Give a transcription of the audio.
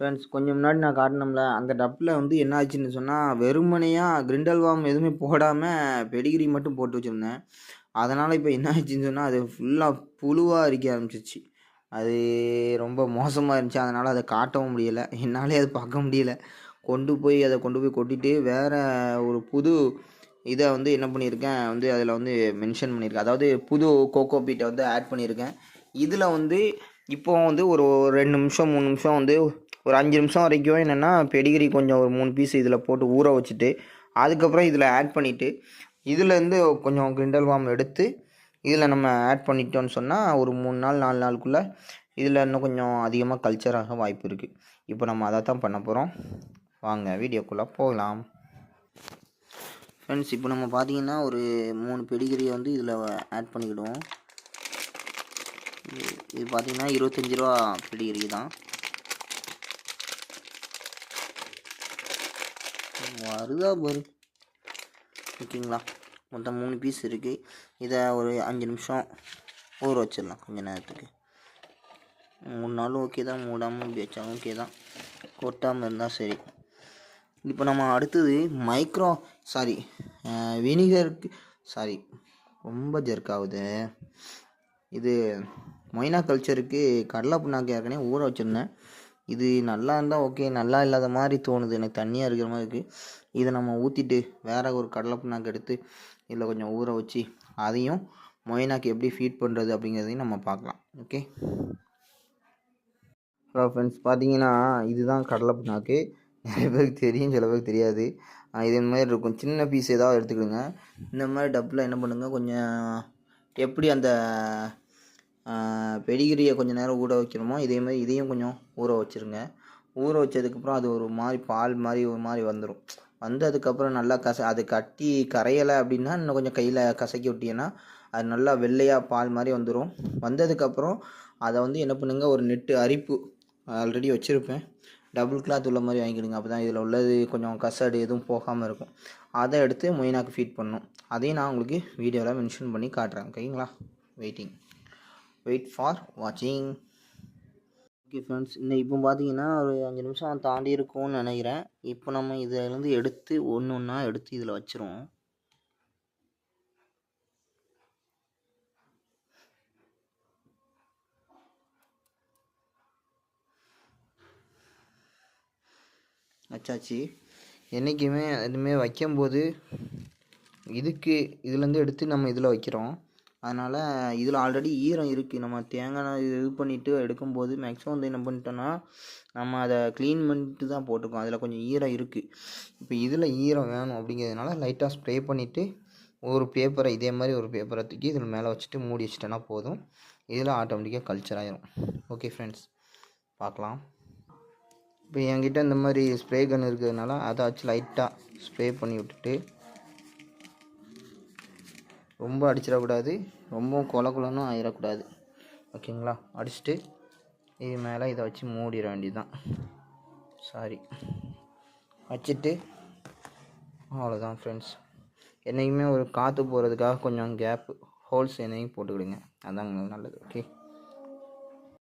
Friends கொஞ்சம் முன்னாடி நான் காட்டினோம்ல அந்த டப்பில் வந்து என்ன ஆச்சுன்னு சொன்னால் வெறுமனையாக கிரிண்டல்வாம் எதுவுமே போடாமல் பெடிகிரி மட்டும் போட்டு வச்சுருந்தேன். அதனால் இப்போ என்ன ஆச்சுன்னு சொன்னால் அது ஃபுல்லாக புழுவாக அரிக்க ஆரம்பிச்சிச்சு அது ரொம்ப மோசமாக இருந்துச்சு. அதனால் அதை காட்டவும் முடியலை. என்னாலே அது பார்க்க முடியல. கொண்டு போய் அதை கொண்டு போய் கொட்டிட்டு வேறு ஒரு புது இதை வந்து என்ன பண்ணியிருக்கேன் வந்து அதில் வந்து மென்ஷன் பண்ணியிருக்கேன். அதாவது புது கோகோ பீட்டை வந்து ஆட் பண்ணியிருக்கேன். இதில் வந்து இப்போ வந்து ஒரு ரெண்டு நிமிஷம் மூணு நிமிஷம் வந்து ஒரு அஞ்சு நிமிஷம் வரைக்கும் என்னென்னா பெடிகிரி கொஞ்சம் ஒரு மூணு பீஸ் இதில் போட்டு ஊற வச்சுட்டு அதுக்கப்புறம் இதில் ஆட் பண்ணிவிட்டு இதுலேருந்து கொஞ்சம் கிண்டல் வாம் எடுத்து இதில் நம்ம ஆட் பண்ணிட்டோம்னு சொன்னால் ஒரு மூணு நாள் நாலு நாளுக்குள்ளே இதில் இன்னும் கொஞ்சம் அதிகமாக கல்ச்சராக வாய்ப்பு இருக்குது இப்போ நம்ம அதை தான் பண்ண போகிறோம் வாங்க வீடியோக்குள்ளே போகலாம். ஃப்ரெண்ட்ஸ் இப்போ நம்ம பார்த்தீங்கன்னா ஒரு மூணு பெடிகிரியை வந்து இதில் ஆட் பண்ணிக்கிடுவோம். இது பார்த்திங்கன்னா இருபத்தஞ்சி ரூபா பெடிகிரி தான். வருதா பாரு. ஓகேங்களா? மொத்தம் மூணு பீஸ் இருக்குது இதை ஒரு அஞ்சு நிமிஷம் ஊற வச்சிடலாம் கொஞ்ச நேரத்துக்கு. மூணு நாளும் ஓகே தான். மூடாமல் இப்படி வச்சாலும் ஓகே தான். கொட்டாமல் இருந்தால் சரி. இப்போ நம்ம அடுத்தது மைக்ரோ சாரி வினிகருக்கு சாரி ரொம்ப ஜெர்க் ஆகுது. இது மொய்னா கல்ச்சருக்கு கடலை புண்ணாக்கு ஏற்கனவே ஊற வச்சுருந்தேன். இது நல்லா இருந்தால் ஓகே நல்லா இல்லாத மாதிரி தோணுது. எனக்கு தண்ணியாக இருக்கிற மாதிரி இருக்குது இதை நம்ம ஊற்றிட்டு வேறு ஒரு கடலை புண்ணாக்கு எடுத்து இதில் கொஞ்சம் ஊற வச்சு அதையும் மொயினாக்கு எப்படி ஃபீட் பண்ணுறது அப்படிங்கிறதையும் நம்ம பார்க்கலாம். ஓகே ஹலோ ஃப்ரெண்ட்ஸ் பார்த்தீங்கன்னா இதுதான் கடலை புண்ணாக்கு நிறைய பேருக்கு தெரியும் சில பேருக்கு தெரியாது. ஆஹ் இது மாதிரி இருக்கும். சின்ன பீஸ் ஏதாவது எடுத்துக்கிடுங்க. இந்த மாதிரி டப்பில் என்ன பண்ணுங்கள் கொஞ்சம் எப்படி அந்த பெடிகிரியை கொஞ்சம் நேரம் ஊற வைக்கிறோமோ இதே மாதிரி இதையும் கொஞ்சம் ஊற வச்சுருங்க. ஊற வச்சதுக்கப்புறம் அது ஒரு மாதிரி பால் மாதிரி ஒரு மாதிரி வந்துடும் வந்ததுக்கப்புறம் நல்லா கச அது கட்டி கரையலை அப்படின்னா இன்னும் கொஞ்சம் கையில் கசக்கி விட்டீங்கன்னா அது நல்லா வெள்ளையாக பால் மாதிரி வந்துடும் வந்ததுக்கப்புறம் அதை வந்து என்ன பண்ணுங்கள் ஒரு நெட்டு அரிப்பு ஆல்ரெடி வச்சுருப்பேன். டபுள் கிளாத் உள்ள மாதிரி வாங்கிக்கிடுங்க. அப்போ தான் இதில் உள்ளது கொஞ்சம் கசடு எதுவும் போகாமல் இருக்கும். அதை எடுத்து மொயினாக்கு ஃபீட் பண்ணும். அதையும் நான் உங்களுக்கு வீடியோவில் மென்ஷன் பண்ணி காட்டுறேன். ஓகேங்களா? வெயிட்டிங் வெயிட் ஃபார் வாட்சிங். ஓகே ஃப்ரெண்ட்ஸ் இன்னும் இப்போ பார்த்தீங்கன்னா ஒரு அஞ்சு நிமிஷம் தாண்டி இருக்கும்னு நினைக்கிறேன். இப்போ நம்ம இதிலேருந்து எடுத்து ஒன்று ஒன்றா எடுத்து இதில் வச்சிருவோம். வச்சாச்சு என்றைக்குமே எதுவுமே வைக்கும்போது இதுக்கு இதுலேருந்து எடுத்து நம்ம இதில் வைக்கிறோம். அதனால் இதில் ஆல்ரெடி ஈரம் இருக்குது நம்ம தேங்காய் எண்ணெய் இது இது பண்ணிவிட்டு எடுக்கும்போது மேக்ஸிமம் வந்து என்ன பண்ணிட்டோன்னா நம்ம அதை க்ளீன் பண்ணிட்டு தான் போட்டிருக்கோம். அதில் கொஞ்சம் ஈரம் இருக்குது இப்போ இதில் ஈரம் வேணும் அப்படிங்கிறதுனால லைட்டாக ஸ்ப்ரே பண்ணிவிட்டு ஒரு பேப்பரை இதே மாதிரி ஒரு பேப்பரை தூக்கி இதில் மேலே வச்சுட்டு மூடி வச்சிட்டோன்னா போதும். இதில் ஆட்டோமேட்டிக்காக கல்ச்சர் ஆயிரும். ஓகே ஃப்ரெண்ட்ஸ் பார்க்கலாம். இப்போ என்கிட்ட இந்த மாதிரி ஸ்ப்ரே கன் இருக்கிறதுனால அதை வச்சு லைட்டாக ஸ்ப்ரே பண்ணி விட்டுட்டு ரொம்ப அடிச்சிடக்கூடாது. ரொம்பவும் கொல குலனும் ஆயிடக்கூடாது. ஓகேங்களா? அடிச்சுட்டு இது மேலே இதை வச்சு மூடிட வேண்டியதுதான். சாரி வச்சுட்டு அவ்வளோதான் ஃப்ரெண்ட்ஸ் என்றைக்குமே ஒரு காற்று போகிறதுக்காக கொஞ்சம் கேப்பு ஹோல்ஸ் என்னையும் போட்டுக்கிடுங்க. அதாங்க நல்லது. ஓகே